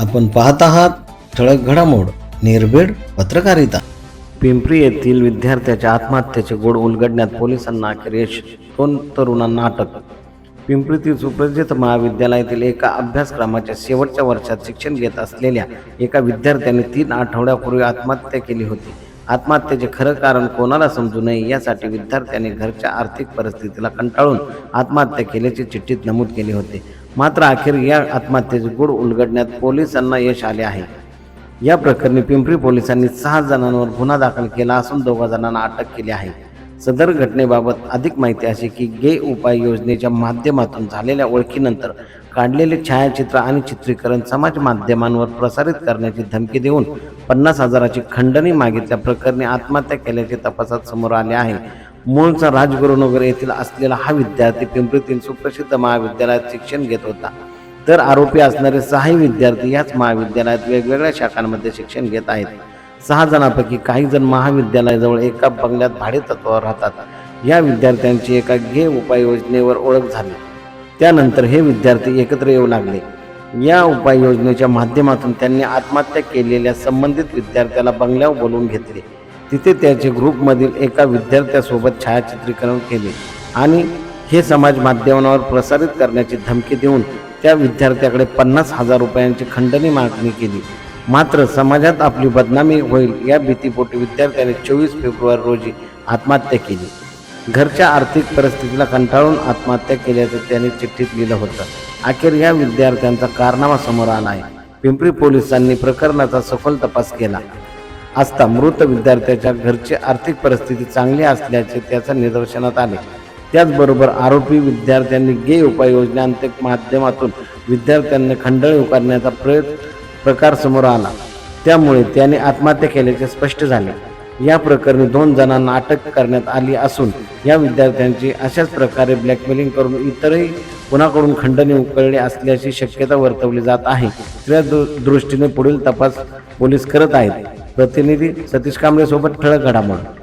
आपण पाहत आहात ठळक घडामोड निर्भीड पत्रकारिता. पिंपरी येथील विद्यार्थ्याच्या आत्महत्येचे गोड उलगडण्यात पोलिसांना अखेर यश दोन तरुणांना अटक. पिंपरीतील सुप्रसिद्ध महाविद्यालयातील एका अभ्यासक्रमाच्या शेवटच्या वर्षात शिक्षण घेत असलेल्या एका विद्यार्थ्याने तीन आठवड्यापूर्वी आत्महत्या केली होती. आत्महत्येचे खरं कारण कोणाला समजू नये यासाठी विद्यार्थ्याने घरच्या आर्थिक परिस्थितीला कंटाळून आत्महत्या केल्याचे चिठ्ठीत नमूद केले होते. मात्र अखेर या आत्महत्येचे गुढ उलगडण्यात पोलिसांना यश आले आहे. या प्रकरणी पिंपरी पोलिसांनी सहा जणांवर गुन्हा दाखल केला असून दोघा जणांना अटक केली आहे. सदर घटनेबाबत अधिक माहिती अशी की गे उपाय योजनेच्या माध्यमातून झालेल्या ओळखीनंतर काढलेले छायाचित्र आणि चित्रीकरण समाज माध्यमांवर प्रसारित करण्याची धमकी देऊन पन्नास हजाराची खंडणी मागितल्या प्रकरणी आत्महत्या केल्याचे तपासात समोर आले आहे. मूळचा राजगुरुनगर येथील असलेला हा विद्यार्थी पिंपरीतील सुप्रसिद्ध महाविद्यालयात शिक्षण घेत होता. तर आरोपी असणारे सहाही विद्यार्थी याच महाविद्यालयात वेगवेगळ्या शाखांमध्ये शिक्षण घेत आहेत. सहा जणांपैकी काही जण महाविद्यालयाजवळ एका बंगल्यात भाडे तत्वावर राहतात. या विद्यार्थ्यांची एका घे उपाययोजनेवर ओळख झाली. त्यानंतर हे विद्यार्थी एकत्र येऊ लागले. या उपाययोजनेच्या माध्यमातून त्यांनी आत्महत्या केलेल्या संबंधित विद्यार्थ्याला बंगल्यावर बोलवून घेतले. तिथे त्याचे ग्रुपमधील एका विद्यार्थ्यासोबत छायाचित्रीकरण केले आणि हे समाज माध्यमांवर प्रसारित करण्याची धमकी देऊन त्या विद्यार्थ्याकडे पन्नास हजार रुपयांची खंडणी मागणी केली. मात्र समाजात आपली बदनामी होईल या भीतीपोटी विद्यार्थ्याने चोवीस फेब्रुवारी रोजी आत्महत्या केली. घरच्या आर्थिक परिस्थितीला कंटाळून आत्महत्या केल्याचं त्याने चिठ्ठीत लिहिलं होतं. अखेर या विद्यार्थ्यांचा कारनामा समोर आला आहे. पिंपरी पोलिसांनी प्रकरणाचा सखोल तपास केला. असता मृत विद्यार्थ्याच्या घरची आर्थिक परिस्थिती चांगली असल्याचे त्याच्या निदर्शनात आले. त्याचबरोबर आरोपी विद्यार्थ्यांनी गे उपाययोजनेअंतर्गत माध्यमातून विद्यार्थ्यांना खंडणी उकारण्याचा प्रयत्न प्रकार समोर आला. त्यामुळे त्याने आत्महत्या केल्याचे स्पष्ट झाले. या प्रकरणी दोन जणांना अटक करण्यात आली असून या विद्यार्थ्यांची अशाच प्रकारे ब्लॅकमेलिंग करून इतरही कुणाकडून खंडणी उकळली असल्याची शक्यता वर्तवली जात आहे. त्या दृ- दृष्टीने पुढील तपास पोलीस करत आहेत. प्रतिनिधी सतीश कांबळे सोबत ठळक घडामोड.